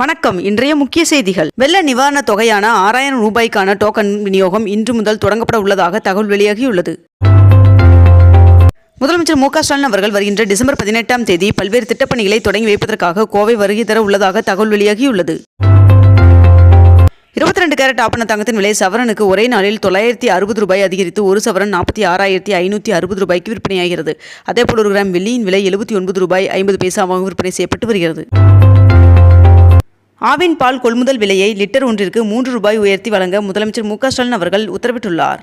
வணக்கம். இன்றைய முக்கிய செய்திகள். வெள்ள நிவாரண தொகையான ஆறாயிரம் ரூபாய்க்கான டோக்கன் விநியோகம் இன்று முதல் தொடங்கப்பட உள்ளதாக தகவல் வெளியாகியுள்ளது. முதலமைச்சர் மு ஸ்டாலின் அவர்கள் வருகின்ற டிசம்பர் பதினெட்டாம் தேதி பல்வேறு திட்டப்பணிகளை தொடங்கி வைப்பதற்காக கோவை வருகை தர உள்ளதாக தகவல் வெளியாகியுள்ளது. இருபத்தி ரெண்டு கேரட் ஆப்பண தங்கத்தின் விலை சவரனுக்கு ஒரே நாளில் தொள்ளாயிரத்தி அறுபது ரூபாய் அதிகரித்து ஒரு சவரன் நாற்பத்தி ஆறாயிரத்தி ஐநூற்றி அறுபது ரூபாய்க்கு விற்பனையாகிறது. அதேபோல் ஒரு கிராம் வெள்ளியின் விலை எழுபத்தி ஒன்பது ரூபாய் ஐம்பது பைசாவாக விற்பனை செய்யப்பட்டு வருகிறது. ஆவின் பால் கொள்முதல் விலையை லிட்டர் ஒன்றிற்கு மூன்று ரூபாய் உயர்த்தி வழங்க முதலமைச்சர் மு ஸ்டாலின் அவர்கள் உத்தரவிட்டுள்ளார்.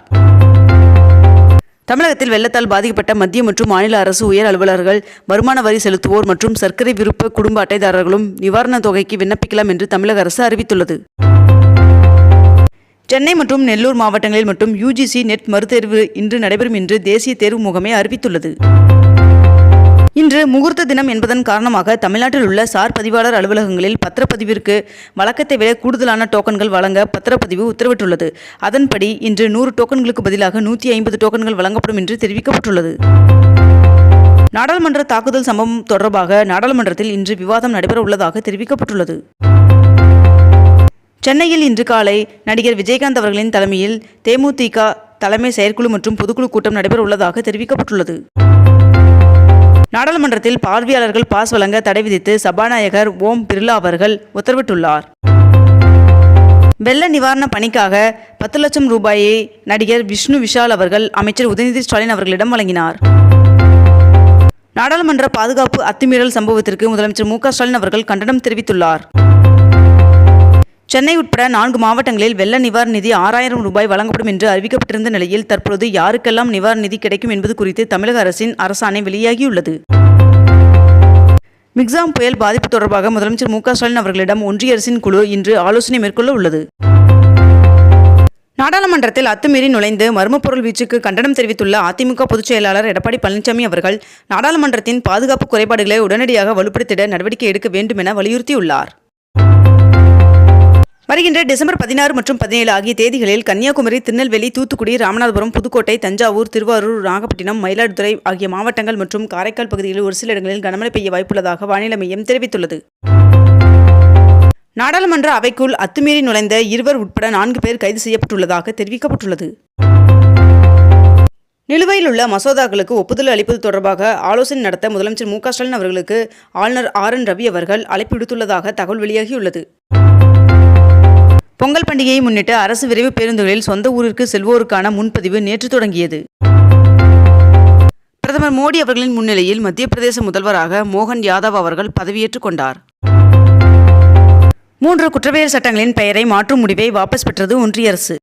தமிழகத்தில் வெள்ளத்தால் பாதிக்கப்பட்ட மத்திய மற்றும் மாநில அரசு உயர் அலுவலர்கள் வருமான வரி செலுத்துவோர் மற்றும் சர்க்கரை விருப்ப குடும்ப அட்டைதாரர்களும் நிவாரணத் தொகைக்கு விண்ணப்பிக்கலாம் என்று தமிழக அரசு அறிவித்துள்ளது. சென்னை மற்றும் நெல்லூர் மாவட்டங்களில் மட்டும் யுஜிசி நெட் மறுதேர்வு இன்று நடைபெறும் என்று தேசிய தேர்வு முகமை அறிவித்துள்ளது. இன்று முகூர்த்த தினம் என்பதன் காரணமாக தமிழ்நாட்டில் உள்ள சார் பதிவாளர் அலுவலகங்களில் பத்திரப்பதிவிற்கு வழக்கத்தை விட கூடுதலான டோக்கன்கள் வழங்க பத்திரப்பதிவு உத்தரவிட்டுள்ளது. அதன்படி இன்று நூறு டோக்கன்களுக்கு பதிலாக நூற்றி ஐம்பது டோக்கன்கள் வழங்கப்படும் என்று தெரிவிக்கப்பட்டுள்ளது. நாடாளுமன்ற தாக்குதல் சம்பவம் தொடர்பாக நாடாளுமன்றத்தில் இன்று விவாதம் நடைபெற உள்ளதாக தெரிவிக்கப்பட்டுள்ளது. சென்னையில் இன்று காலை நடிகர் விஜயகாந்த் அவர்களின் தலைமையில் தேமுதிக தலைமை செயற்குழு மற்றும் பொதுக்குழு கூட்டம் நடைபெற உள்ளதாக தெரிவிக்கப்பட்டுள்ளது. நாடாளுமன்றத்தில் பார்வையாளர்கள் பாஸ் வழங்க தடை விதித்து சபாநாயகர் ஓம் பிர்லா அவர்கள் உத்தரவிட்டுள்ளார். வெள்ள நிவாரண பணிக்காக பத்து லட்சம் ரூபாயை நடிகர் விஷ்ணு விஷால் அவர்கள் அமைச்சர் உதயநிதி ஸ்டாலின் அவர்களிடம் வழங்கினார். நாடாளுமன்ற பாதுகாப்பு அத்துமீறல் சம்பவத்திற்கு முதலமைச்சர் மு க ஸ்டாலின் அவர்கள் கண்டனம் தெரிவித்துள்ளார். சென்னை உட்பட நான்கு மாவட்டங்களில் வெள்ள நிவாரண நிதி ஆறாயிரம் ரூபாய் வழங்கப்படும் என்று அறிவிக்கப்பட்டிருந்த நிலையில் தற்போது யாருக்கெல்லாம் நிவாரண நிதி கிடைக்கும் என்பது குறித்து தமிழக அரசின் அரசாணை வெளியாகியுள்ளது. மிக்ஸாம் புயல் பாதிப்பு தொடர்பாக முதலமைச்சர் மு ஸ்டாலின் அவர்களிடம் ஒன்றிய அரசின் குழு இன்று ஆலோசனை மேற்கொள்ள உள்ளது. நாடாளுமன்றத்தில் அத்துமீறி நுழைந்து மர்மப்பொருள் வீச்சுக்கு கண்டனம் தெரிவித்துள்ள அதிமுக பொதுச் செயலாளர் எடப்பாடி பழனிசாமி அவர்கள் நாடாளுமன்றத்தின் பாதுகாப்பு குறைபாடுகளை உடனடியாக வலுப்படுத்திட நடவடிக்கை எடுக்க வேண்டும் என வலியுறுத்தியுள்ளார். வருகின்ற டிசம்பர் பதினாறு மற்றும் பதினேழு ஆகிய தேதிகளில் கன்னியாகுமரி திருநெல்வேலி தூத்துக்குடி ராமநாதபுரம் புதுக்கோட்டை தஞ்சாவூர் திருவாரூர் நாகப்பட்டினம் மயிலாடுதுறை ஆகிய மாவட்டங்கள் மற்றும் காரைக்கால் பகுதிகளில் ஒரு சில இடங்களில் கனமழை பெய்ய வாய்ப்புள்ளதாக வானிலை மையம் தெரிவித்துள்ளது. நாடாளுமன்ற அவைக்குள் அத்துமீறி நுழைந்த இருவர் உட்பட நான்கு பேர் கைது செய்யப்பட்டுள்ளதாக தெரிவிக்கப்பட்டுள்ளது. நிலுவையில் உள்ள மசோதாக்களுக்கு ஒப்புதல் அளிப்பது தொடர்பாக ஆலோசனை நடத்த முதலமைச்சர் மு க ஸ்டாலின் அவர்களுக்கு ஆளுநர் ஆர் என் ரவி அவர்கள் அழைப்பு விடுத்துள்ளதாக தகவல் வெளியாகியுள்ளது. பொங்கல் பண்டிகையை முன்னிட்டு அரசு விரைவு பேருந்துகளில் சொந்த ஊரிற்கு செல்வோருக்கான முன்பதிவு நேற்று தொடங்கியது. பிரதமர் மோடி அவர்களின் முன்னிலையில் மத்திய பிரதேச முதல்வராக மோகன் யாதவ் அவர்கள் பதவியேற்றுக் கொண்டார். மூன்று குற்றவியல் சட்டங்களின் பெயரை மாற்றும் முடிவை வாபஸ் பெற்றது ஒன்றிய அரசு.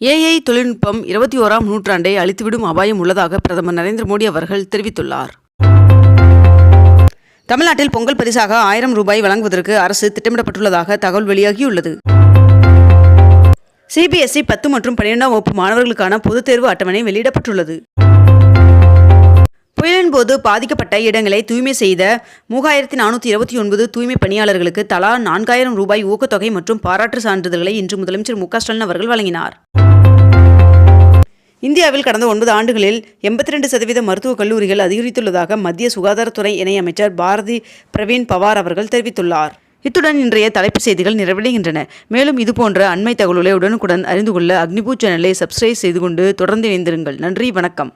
ஏஐ தொழில்நுட்பம் இருபத்தி ஓராம் நூற்றாண்டை அழித்துவிடும் அபாயம் உள்ளதாக பிரதமர் நரேந்திர மோடி அவர்கள் தெரிவித்துள்ளார். தமிழ்நாட்டில் பொங்கல் பரிசாக ஆயிரம் ரூபாய் வழங்குவதற்கு அரசு திட்டமிடப்பட்டுள்ளதாக தகவல் வெளியாகியுள்ளது. சிபிஎஸ்இ பத்து மற்றும் பன்னிரெண்டாம் வகுப்பு மாணவர்களுக்கான பொதுத் தேர்வு அட்டவணை வெளியிடப்பட்டுள்ளது. புயலின் போது பாதிக்கப்பட்ட இடங்களை தூய்மை செய்த மூவாயிரத்தி நானூற்றி இருபத்தி ஒன்பது தூய்மை பணியாளர்களுக்கு தலா நான்காயிரம் ரூபாய் ஊக்கத்தொகை மற்றும் பாராட்டு சான்றிதழ்களை இன்று முதலமைச்சர் மு க ஸ்டாலின் அவர்கள் வழங்கினார். இந்தியாவில் கடந்த ஒன்பது ஆண்டுகளில் எண்பத்தி ரெண்டு சதவீத மருத்துவக் கல்லூரிகள் அதிகரித்துள்ளதாக மத்திய சுகாதாரத்துறை இணையமைச்சர் பாரதி பிரவீன் பவார் அவர்கள் தெரிவித்துள்ளார். இத்துடன் இன்றைய தலைப்புச் செய்திகள் நிறைவடைகின்றன. மேலும் இதுபோன்ற அண்மை தகவல்களை உடனுக்குடன் அறிந்து கொள்ள அக்னிபூ சேனலை சப்ஸ்கிரைப் செய்து கொண்டு தொடர்ந்து இணைந்திருங்கள். நன்றி வணக்கம்.